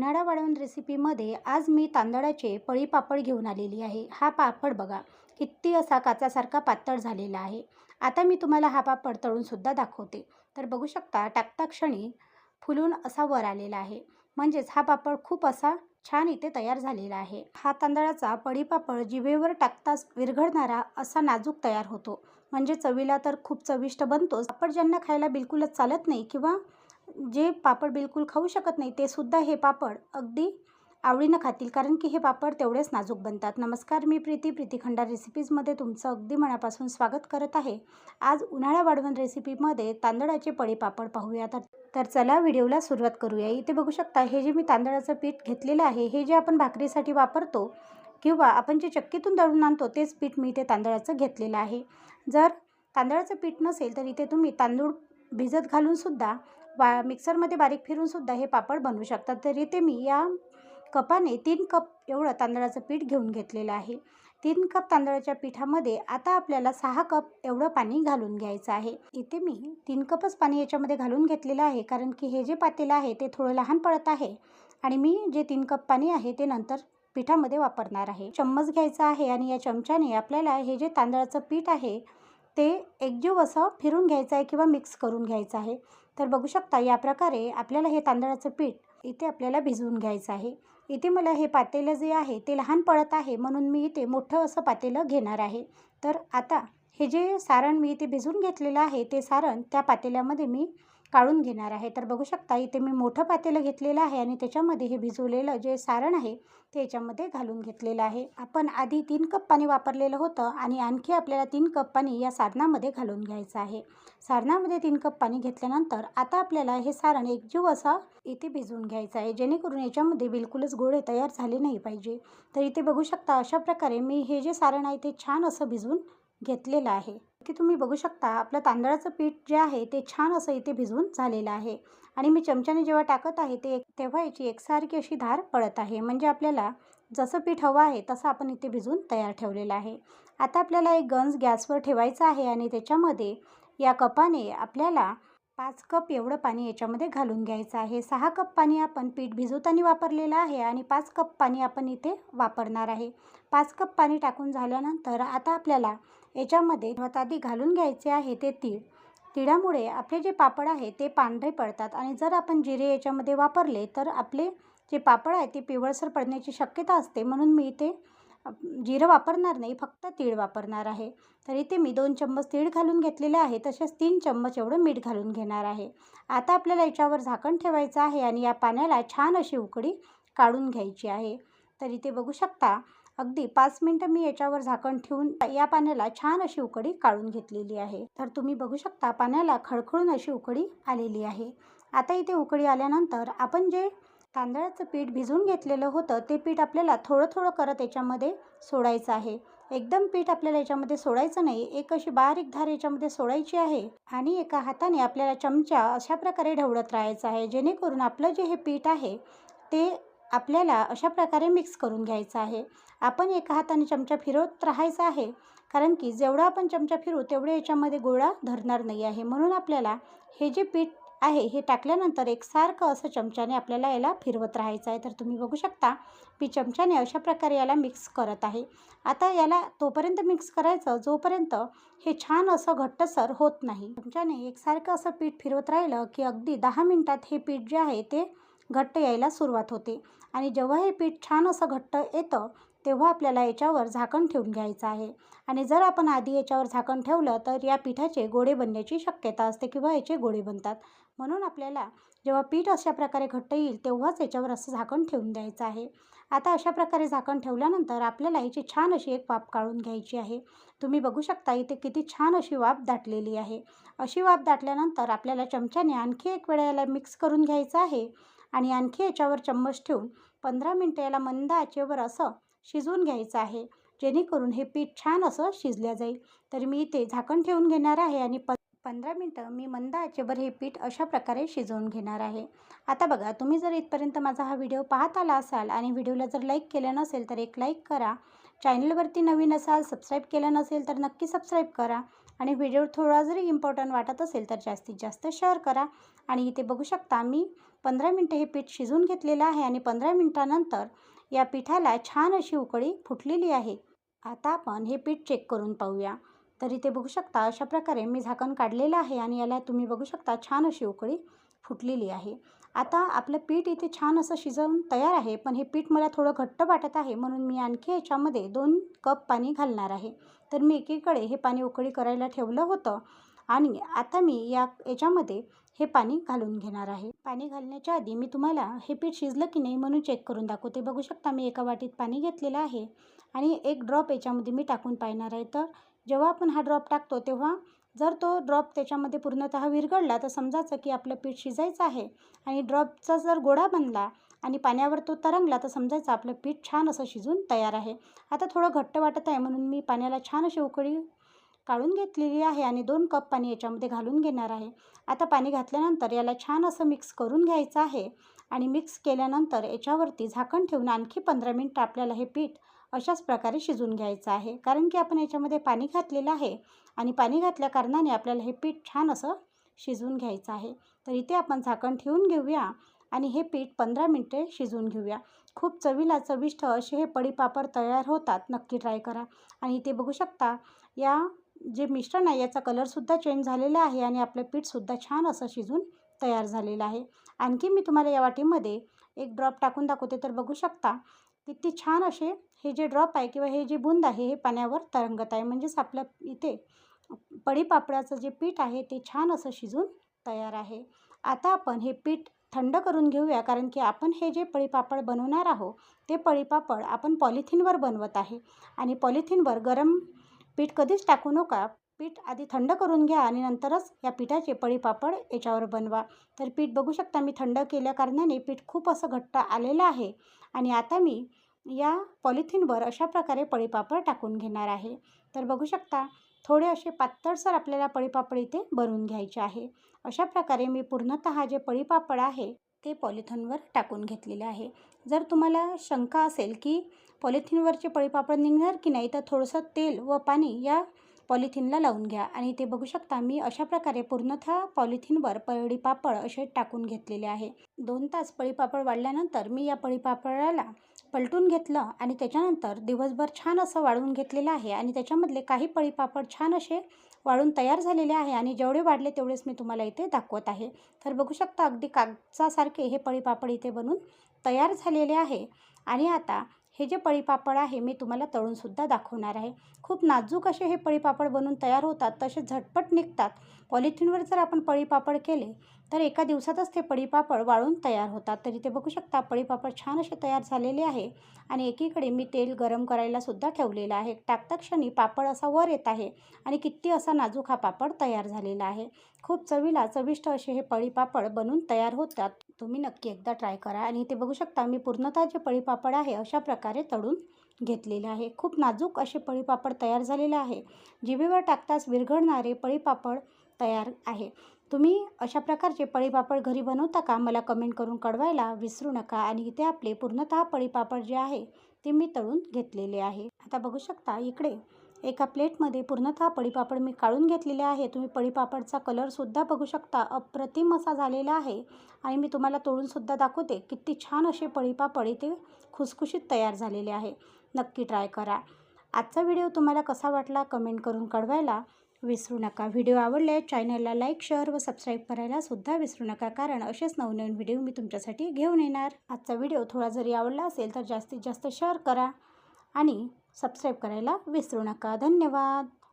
उन्हाळा वाढवून रेसिपीमध्ये आज मी तांदळाचे पळी पापड घेऊन आलेली आहे. हा पापड बघा किती असा काचासारखा पातळ झालेला आहे. आता मी तुम्हाला हा पापड तळूनसुद्धा दाखवते. तर बघू शकता टाकता क्षणी फुलून असा वर आलेला आहे. म्हणजेच हा पापड खूप असा छान इथे तयार झालेला आहे. हा तांदळाचा पळी पापड जिभेवर टाकताच विरघळणारा असा नाजूक तयार होतो. म्हणजे चवीला तर खूप चविष्ट बनतोच. पापड ज्यांना खायला बिलकुलच चालत नाही किंवा जे पापड बिलकुल खाऊ शकत नाही ते सुद्धा हे पापड अगदी आवडीनं खातील कारण की हे पापड तेवढेच नाजूक बनतात. नमस्कार मी प्रीती प्रीती खंडार रेसिपीजमध्ये तुमचं अगदी मनापासून स्वागत करत आहे. आज उन्हाळा वाढवण रेसिपीमध्ये तांदळाचे पळे पापड पाहूया. तर तर चला व्हिडिओला सुरुवात करूया. इथे बघू शकता हे जे मी तांदळाचं पीठ घेतलेलं आहे हे जे आपण भाकरीसाठी वापरतो किंवा आपण जे चक्कीतून दळून आणतो तेच पीठ मी इथे तांदळाचं घेतलेलं आहे. जर तांदळाचं पीठ नसेल तर इथे तुम्ही तांदूळ भिजत घालूनसुद्धा बा मिक्सरमध्ये बारीक फिरूनसुद्धा हे पापड बनवू शकतात. तर इथे मी या कपाने तीन कप एवढं तांदळाचं पीठ घेऊन घेतलेलं आहे. तीन कप तांदळाच्या पिठामध्ये आता आपल्याला सहा कप एवढं पाणी घालून घ्यायचं आहे. इथे मी तीन कपच पाणी याच्यामध्ये घालून घेतलेलं आहे कारण की हे जे पातेलं आहे ते थोडं लहान पडत आहे आणि मी जे तीन कप पाणी आहे ते नंतर पिठामध्ये वापरणार आहे. चम्मच घ्यायचा आहे आणि या चमच्याने आपल्याला हे जे तांदळाचं पीठ आहे ते एकजीव असं फिरून घ्यायचं आहे किंवा मिक्स करून घ्यायचं आहे. तर बघू शकता या प्रकारे आपल्याला हे तांदळाचं पीठ इथे आपल्याला भिजवून घ्यायचं आहे. इथे मला हे पातेलं जे आहे ते लहान पडत आहे म्हणून मी इथे मोठं असं पातेलं घेणार आहे. तर आता हे जे सारण मी इथे भिजवून घेतलेलं आहे ते सारण त्या पातेल्यामध्ये मी काढून घेणार आहे. तर बघू शकता इथे मी मोठं पातेलं घेतलेलं आहे आणि त्याच्यामध्ये हे भिजवलेलं जे सारण आहे ते याच्यामध्ये घालून घेतलेलं आहे. आपण आधी तीन कप पाणी वापरलेलं होतं आणि आणखी आपल्याला तीन कप पाणी या सारणामध्ये घालून घ्यायचं आहे. सारणामध्ये तीन कप पाणी घेतल्यानंतर आता आपल्याला हे सारण एकजीव असा इथे भिजवून घ्यायचं आहे. जेणेकरून याच्यामध्ये बिलकुलच गोळे तयार झाले नाही पाहिजे. तर इथे बघू शकता अशा प्रकारे मी हे जे सारण आहे ते छान असं भिजवून घेतलेलं आहे. की तुम्ही बघू शकता आपलं तांदळाचं पीठ जे आहे ते छान असं इथे भिजवून झालेलं आहे. आणि मी चमच्याने जेव्हा टाकत आहे ते तेव्हा याची एकसारखी अशी धार पडत आहे. म्हणजे आपल्याला जसं पीठ हवं आहे तसं आपण इथे भिजवून तयार ठेवलेलं आहे. आता आपल्याला एक गंज गॅसवर ठेवायचा आहे आणि त्याच्यामध्ये या कपाने आपल्याला पाच कप एवढं पाणी याच्यामध्ये घालून घ्यायचं आहे. सहा कप पाणी आपण पीठ भिजवताना वापरलेलं आहे आणि पाच कप पाणी आपण इथे वापरणार आहे. पाच कप पाणी टाकून झाल्यानंतर आता आपल्याला याच्यामध्ये आधी घालून घ्यायचे आहे ते तीळ. तिळामुळे आपले जे पापड आहे ते पांढरे पडतात आणि जर आपण जिरे याच्यामध्ये वापरले तर आपले जे पापड आहे ते पिवळसर पडण्याची शक्यता असते. म्हणून मी इथे जिरं वापरणार नाही फक्त तीळ वापरणार आहे. तर इथे मी दोन चम्मच तीळ घालून घेतलेले आहे. तसेच तीन चम्मच एवढं मीठ घालून घेणार आहे. आता आपल्याला याच्यावर झाकण ठेवायचं आहे आणि या पाण्याला छान अशी उकडी काढून घ्यायची आहे. तर इथे बघू शकता अगदी पाच मिनटं मी याच्यावर झाकण ठेवून या पाण्याला छान अशी उकडी काढून घेतलेली आहे. तर तुम्ही बघू शकता पाण्याला खळखळून अशी उकडी आलेली आहे. आता इथे उकडी आल्यानंतर आपण जे तांदळाचं पीठ भिजवून घेतलेलं होतं ते पीठ आपल्याला थोडं थोडं करत याच्यामध्ये सोडायचं आहे. एकदम पीठ आपल्याला याच्यामध्ये सोडायचं नाही एक अशी बारीक धार याच्यामध्ये सोडायची आहे आणि एका हाताने आपल्याला चमचा अशा प्रकारे ढवळत राहायचं आहे जेणेकरून आपलं जे हे पीठ आहे ते आपल्याला अशा प्रकारे मिक्स करून घ्यायचं आहे. आपण एका हाताने चमचा फिरवत राहायचा आहे कारण की जेवढा आपण चमचा फिरू तेवढे याच्यामध्ये गोळा धरणार नाही आहे. म्हणून आपल्याला हे जे पीठ आहे. हे टाकल्यानंतर एकसारखं असं चमच्याने आपल्याला याला फिरवत राहायचं आहे. तर तुम्ही बघू शकता मी चमच्याने अशा प्रकारे याला मिक्स करत आहे. आता याला तोपर्यंत मिक्स करायचं जोपर्यंत हे छान असं घट्टसर होत नाही. चमच्याने एकसारखं असं पीठ फिरवत राहिलं की अगदी दहा मिनटात हे पीठ जे आहे ते घट्ट यायला सुरुवात होते. आणि जेव्हा हे पीठ छान असं घट्ट येतं तेव्हा आपल्याला याच्यावर झाकण ठेवून घ्यायचं आहे. आणि जर आपण आधी याच्यावर झाकण ठेवलं तर या पिठाचे गोळे बनण्याची शक्यता असते किंवा याचे गोळे बनतात. म्हणून आपल्याला जेव्हा पीठ अशा प्रकारे घट्ट येईल तेव्हाच याच्यावर असं झाकण ठेवून द्यायचं आहे. आता अशा प्रकारे झाकण ठेवल्यानंतर आपल्याला याची छान अशी एक वाफ काढून घ्यायची आहे. तुम्ही बघू शकता इथे किती छान अशी वाफ दाटलेली आहे. अशी वाफ दाटल्यानंतर आपल्याला चमच्याने आणखी एक वेळा याला मिक्स करून घ्यायचं आहे आणि आणखी याच्यावर चम्मच ठेवून पंधरा मिनटं याला मंद आचेवर असं शिजवून घ्यायचं आहे. जेणेकरून हे पीठ छान असं शिजल्या जाईल. तर मी इथे झाकण ठेवून घेणार आहे आणि प पंधरा मिनटं मी मंद आचेवर हे पीठ अशा प्रकारे शिजवून घेणार आहे. आता बघा तुम्ही जर इथपर्यंत माझा हा व्हिडिओ पाहत आला असाल आणि व्हिडिओला जर लाईक केलं नसेल तर एक लाईक करा. चॅनलवरती नवीन असाल सबस्क्राईब केलं नसेल तर नक्की सबस्क्राईब करा. आणि व्हिडिओ थोडा जरी इम्पॉर्टंट वाटत असेल तर जास्तीत जास्त शेअर करा. आणि इथे बघू शकता मी पंधरा मिनटं हे पीठ शिजून घेतलेलं आहे आणि पंधरा मिनटानंतर या पिठाला छान अशी उकळी फुटलेली आहे. आता आपण हे पीठ चेक करून पाहूया. तर इथे बघू शकता अशा प्रकारे मी झाकण काढलेलं आहे आणि याला तुम्ही बघू शकता छान अशी उकळी फुटलेली आहे. आता आपलं पीठ इथे छान असं शिजवून तयार आहे पण हे पीठ मला थोडं घट्ट वाटत आहे म्हणून मी आणखी याच्यामध्ये दोन कप पाणी घालणार आहे. तर मी एकीकडे हे पाणी उकळी करायला ठेवलं होतं आणि आता मी या याच्यामध्ये हे पाणी घालून घेणार आहे. पाणी घालण्याच्या आधी मी तुम्हाला हे पीठ शिजलं की नाही म्हणून चेक करून दाखवते. बघू शकता मी एका वाटीत पाणी घेतलेलं आहे आणि एक ड्रॉप याच्यामध्ये मी टाकून पाहणार आहे. तर जेव्हा आपण हा ड्रॉप टाकतो तेव्हा जर तो ड्रॉप त्याच्यामध्ये पूर्णतः विरघळला तर समजायचं की आपलं पीठ शिजायचं आहे. आणि ड्रॉपचा जर गोळा बनला आणि पाण्यावर तो तरंगला तर समजायचं आपलं पीठ छान असं शिजून तयार आहे. आता थोडं घट्ट वाटत आहे म्हणून मी पाण्याला छान अशी उकळी काढून घेतलेली आहे आणि दोन कप पाणी याच्यामध्ये घालून घेणार आहे. आता पाणी घातल्यानंतर याला छान असं मिक्स करून घ्यायचं आहे. आणि मिक्स केल्यानंतर याच्यावरती झाकण ठेवून आणखी पंधरा मिनटं आपल्याला हे पीठ अशाच प्रकारे शिजून घ्यायचं आहे. कारण की आपण याच्यामध्ये पाणी घातलेलं आहे आणि पाणी घातल्या कारणाने आपल्याला हे पीठ छान असं शिजवून घ्यायचं आहे. तर इथे आपण झाकण ठेवून घेऊया आणि हे पीठ पंधरा मिनटे शिजवून घेऊया. खूप चवीला चविष्ट असे हे पडीपापड तयार होतात. नक्की ट्राय करा. आणि इथे बघू शकता या जे मिश्रण आहे याचा कलरसुद्धा चेंज झालेला आहे आणि आपलं पीठसुद्धा छान असं शिजून तयार झालेलं आहे. आणखी मी तुम्हाला या वाटीमध्ये एक ड्रॉप टाकून दाखवते. तर बघू शकता किती छान असे हे जे ड्रॉप आहे किंवा हे जे बुंद आहे हे पाण्यावर तरंगत आहे. म्हणजेच आपलं इथे पडीपापडाचं जे पीठ आहे ते छान असं शिजून तयार आहे. आता आपण हे पीठ थंड करून घेऊया कारण की आपण हे जे पळीपापड बनवणार आहोत ते पळीपापड आपण पॉलिथिनवर बनवत आहे. आणि पॉलिथिनवर गरम पीठ कधीच टाकू नका. पीठ आधी थंड करून घ्या आणि नंतरच या पिठाचे पळीपापड याच्यावर बनवा. तर पीठ बघू शकता मी थंड केल्या कारणाने पीठ खूप असं घट्ट आलेलं आहे. आणि आता मी या पॉलिथिनवर अशा प्रकारे पळीपापड टाकून घेणार आहे. तर बघू शकता थोडे असे पातळसर आपल्याला पळीपापड इथे भरून घ्यायचे आहे. अशा प्रकारे मी पूर्णतः जे पळीपापड आहे ते पॉलिथिनवर टाकून घेतलेले आहे. जर तुम्हाला शंका असेल की पॉलिथिनवरचे पळीपापड निघणार की नाही तर थोडंसं तेल व पाणी या पॉलिथिनला लावून घ्या. आणि ते बघू शकता मी अशा प्रकारे पूर्णतः पॉलिथिनवर पळीपापड असे टाकून घेतलेले आहे. दोन तास पळीपापड वाढल्यानंतर मी या पळीपापडाला पलटून घेतलं आणि त्याच्यानंतर दिवसभर छान असं वाळून घेतलेलं आहे आणि त्याच्यामधले काही पळीपापड छान असे वाळून तयार झालेले आहे आणि जेवढे वाढले तेवढेच मी तुम्हाला इथे दाखवत आहे. तर बघू शकता अगदी कागदासारखे हे पळीपापड इथे बनून तयार झालेले आहे. आणि आता हे जे पळीपापड आहे मी तुम्हाला तळूनसुद्धा दाखवणार आहे. खूप नाजूक असे हे पळीपापड बनून तयार होतात तसे झटपट निघतात. पॉलिथिनवर जर आपण पळीपापड केले तर एका दिवसातच ते पडीपापड वाळून तयार होतात. तर इथे बघू शकता पळीपापड छान असे तयार झालेले आहे आणि एकीकडे मी तेल गरम करायला सुद्धा ठेवलेलं आहे. टाकता क्षणी पापड असा वर येत आहे आणि किती असा नाजूक हा पापड तयार झालेला आहे. खूप चवीला चविष्ट असे हे पळीपापड बनून तयार होतात. तुम्ही नक्की एकदा ट्राय करा आणि इथे बघू शकता मी पूर्णतः जे पळीपापड आहे अशा प्रकारे तळून घेतलेले आहे. खूप नाजूक असे पळीपापड तयार झालेले आहे. जिभेवर टाकताच विरघळणारे पळीपापड तयार आहे. तुम्ही अशा प्रकारचे पळीपापड घरी बनवता का? मला कमेंट करून कळवायला विसरू नका आणि इथे आपले पूर्णतः पळीपापड जे आहे ते मी तळून घेतलेले आहे. आता बघू शकता इकडे एका प्लेटमध्ये पूर्णतः पळीपापड मी काढून घेतलेले आहे. तुम्ही पळीपापडचा कलरसुद्धा बघू शकता. अप्रतिम असा झालेला आहे. आणि मी तुम्हाला तोडूनसुद्धा दाखवते किती छान असे पळीपापड इथे खुसखुशीत तयार झालेले आहे. नक्की ट्राय करा. आजचा व्हिडिओ तुम्हाला कसा वाटला कमेंट करून कळवायला विसरू नका. व्हिडिओ आवडले चॅनलला लाईक शेअर व सबस्क्राईब करायला सुद्धा विसरू नका. कारण असेच नवनवीन व्हिडिओ मी तुमच्यासाठी घेऊन येणार. आजचा व्हिडिओ थोडा जरी आवडला असेल तर जास्तीत जास्त शेअर करा आणि सबस्क्राईब करायला विसरू नका. धन्यवाद.